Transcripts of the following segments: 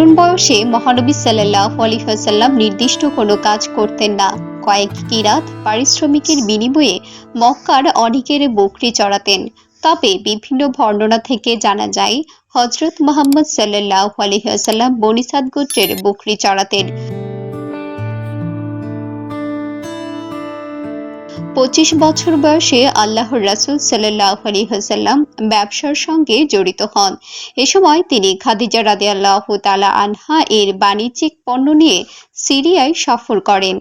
তরুণ বয়সে মহানবী সাল্লাহ আলহিহাসাল্লাম নির্দিষ্ট কোনো কাজ করতেন না। কয়েক কিরাত পারিশ্রমিকের বিনিময়ে মক্কার অনেকের বকরি চড়াতেন। তবে বিভিন্ন বর্ণনা থেকে জানা যায় হজরত মোহাম্মদ সাল্লাহ আলিহাসাল্লাম বনিসাদ গোত্রের বকরি চড়াতেন। পঁচিশ বছর বয়সে আল্লাহর রাসুল সাল্লাহ আলী হাসাল্লাম ব্যবসার সঙ্গে জড়িত হন। এ সময় তিনি খাদিজা রাদে আল্লাহ তালা আনহা এর বাণিজ্যিক পণ্য নিয়ে সিরিয়ায় সফর করেন।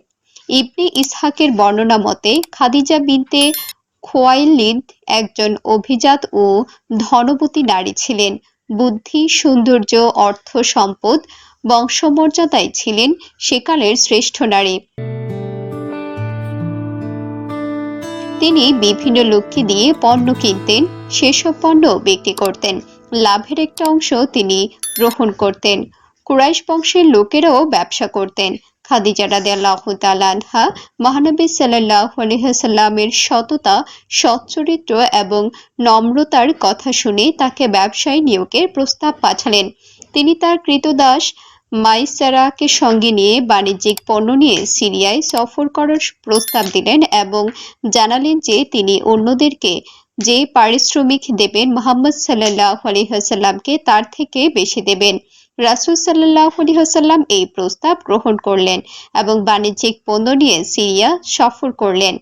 ইবনে ইসহাকের বর্ণনা মতে, খাদিজা বিনতে খোয়াইলিদ একজন অভিজাত ও ধনবতী নারী ছিলেন। বুদ্ধি, সৌন্দর্য, অর্থ সম্পদ, বংশমর্যাদায় ছিলেন সেকালের শ্রেষ্ঠ নারী। তিনি বিভিন্ন লোককে দিয়ে পণ্য কিনতেন, সেসব পণ্য বিক্রি করতেন। লাভের একটা অংশ তিনি গ্রহণ করতেন। কুরাইশ বংশের লোকেরাও ব্যবসা করতেন। মহানবী সততা সচ্চরিত্র এবং নম্রতার কথা শুনে তাকে ব্যবসায় নিয়োগের প্রস্তাব পাঠালেন। তিনি তার কৃতদাস মাইসারাকে সঙ্গে নিয়ে বাণিজ্যিক পণ্য নিয়ে সিরিয়ায় সফর করার প্রস্তাব দিলেন এবং জানালেন যে তিনি অন্যদেরকে যে পারিশ্রমিক দেবেন, মোহাম্মদ সাল্লাহ আলহিহাসাল্লামকে তার থেকে বেশি দেবেন। রাসুল সাল্লাহ আলহিহাসাল্লাম এই প্রস্তাব গ্রহণ করলেন এবং বাণিজ্যিক পণ্য নিয়ে সিরিয়া সফর করলেন।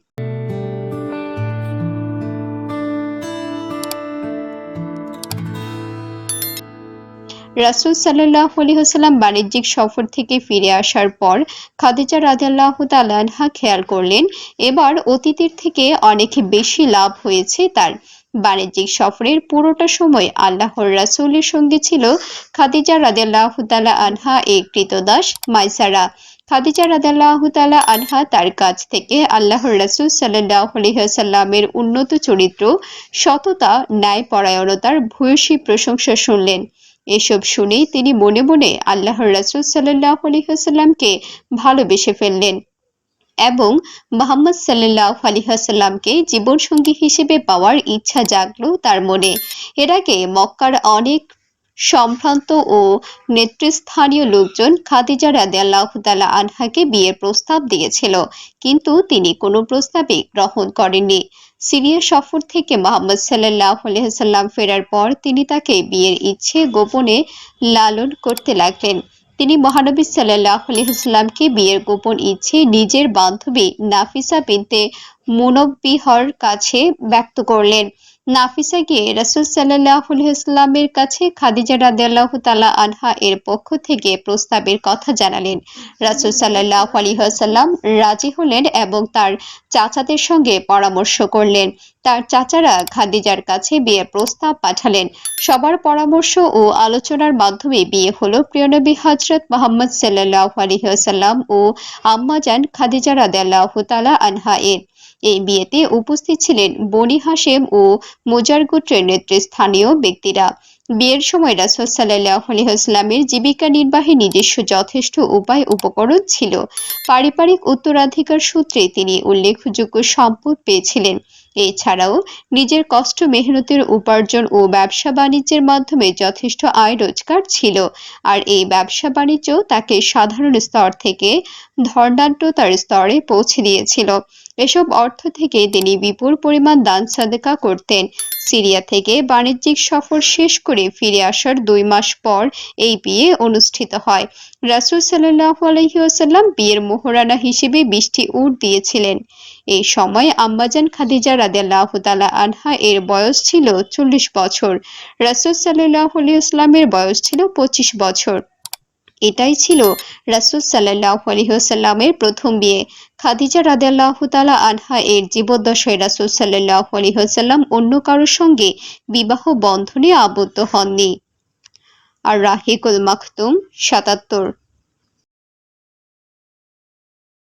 রাসুল সাল্লাহ আলহিহাসাল্লাম বাণিজ্যিক সফর থেকে ফিরে আসার পর খাদিজা রাজাল্লাহ তালানহা খেয়াল করলেন, এবার অতীতের থেকে অনেক বেশি লাভ হয়েছে তার। বাণিজ্যিক সফরের পুরোটা সময় আল্লাহর রাসুলের সঙ্গে ছিল খাদিজা রাজাল্লাহ তালা আনহা এ কৃতদাস মাইসারা। খাদিজা রাদাল্লাহ তালা আনহা তার কাছ থেকে আল্লাহর রাসুল সাল্লাহ আলহিহাসাল্লামের উন্নত চরিত্র, সততা, ন্যায়পরায়ণতার ভূয়সী প্রশংসা শুনলেন। এসব শুনেই তিনি মনে মনে আল্লাহর রাসুল সাল্লাহ আলহিহাসাল্লামকে ভালোবেসে ফেললেন এবং মোহাম্মদ সাল্লাহ আলিহাসাল্লামকে জীবনসঙ্গী হিসেবে পাওয়ার ইচ্ছা জাগলো তার মনে। এর আগে মক্কার অনেক সম্ভ্রান্ত ও নেতৃস্থানীয় লোকজন খাদিজা রাদিয়াল্লাহতালা আনহাকে বিয়ের প্রস্তাব দিয়েছিল, কিন্তু তিনি কোনো প্রস্তাবে গ্রহণ করেননি। সিরিয়া সফর থেকে মোহাম্মদ সাল্লাহ আলহাম ফেরার পর তিনি তাকে বিয়ের ইচ্ছে গোপনে লালন করতে লাগলেন। তিনি মহানবী সাল্লাহ আলহিহাস্লামকে বিয়ের গোপন ইচ্ছে নিজের বান্ধবী নাফিসা বিনতে মুনব্বিহর কাছে ব্যক্ত করলেন। নাফিসা গিয়ে রাসুল সাল্লাহ ইসলামের কাছে খাদিজা রাদিয়াল্লাহ তালা আনহা এর পক্ষ থেকে প্রস্তাবের কথা জানালেন। রাসুল সাল্লাহ আলিহাসাল্লাম রাজি হলেন এবং তার চাচাদের সঙ্গে পরামর্শ করলেন। তার চাচারা খাদিজার কাছে বিয়ের প্রস্তাব পাঠালেন। সবার পরামর্শ ও আলোচনার মাধ্যমে বিয়ে হলো প্রিয়নবী হজরত মোহাম্মদ সাল্লাহ আলিহাসাল্লাম ও আম্মাজান খাদিজা রাদিয়াল্লাহ তালা আনহা এর। এই বিয়েতে উপস্থিত ছিলেন বনি হাসেম ও মোজার গোত্রের নেতৃস্থানীয় ব্যক্তিরা। বিয়ের সময় রাসুল সাল্লাহ আলহিহাস্লামের জীবিকা নির্বাহী নিজস্ব যথেষ্ট উপায় উপকরণ ছিল। পারিবারিক উত্তরাধিকার সূত্রে তিনি উল্লেখযোগ্য সম্পদ পেয়েছিলেন। এছাড়াও নিজের কষ্ট, মেহনতের উপার্জন ও ব্যবসা বাণিজ্যের মাধ্যমে যথেষ্ট আয় রোজগার ছিল। আর এই ব্যবসা বাণিজ্য তাকে সাধারণ স্তর থেকে ধর্ণাঢ্যতার স্তরে পৌঁছে দিয়েছিল। এসব অর্থ থেকে তিনি বিপুল পরিমাণ দান সাদেকা করতেন। সিরিয়া থেকে বাণিজ্যিক সফর শেষ করে ফিরে আসার দুই মাস পর এই বিয়ে অনুষ্ঠিত হয়। রাসুল সাল্লাহ আলহিউসাল্লাম বিয়ের মোহরানা হিসেবে বৃষ্টি উট দিয়েছিলেন। এই সময় আম্মাজান খাদিজা রাদিয়াল্লাহ তালা আনহা এর বয়স ছিল চল্লিশ বছর। রাসুল সাল্লাহ আলিয়াস্লামের বয়স ছিল পঁচিশ বছর। এটাই ছিল রাসুল সাল্লাহ আলহিহাসাল্লামের প্রথম বিয়ে। খাদিজা রাদিয়াল্লাহ তালা আনহা এর জীবদ্দশায় রাসুল সাল্লাহ আলহিহাসাল্লাম অন্য কারোর সঙ্গে বিবাহ বন্ধনে আবদ্ধ হননি। আর রাহিকুল মাখতুম সাতাত্তর।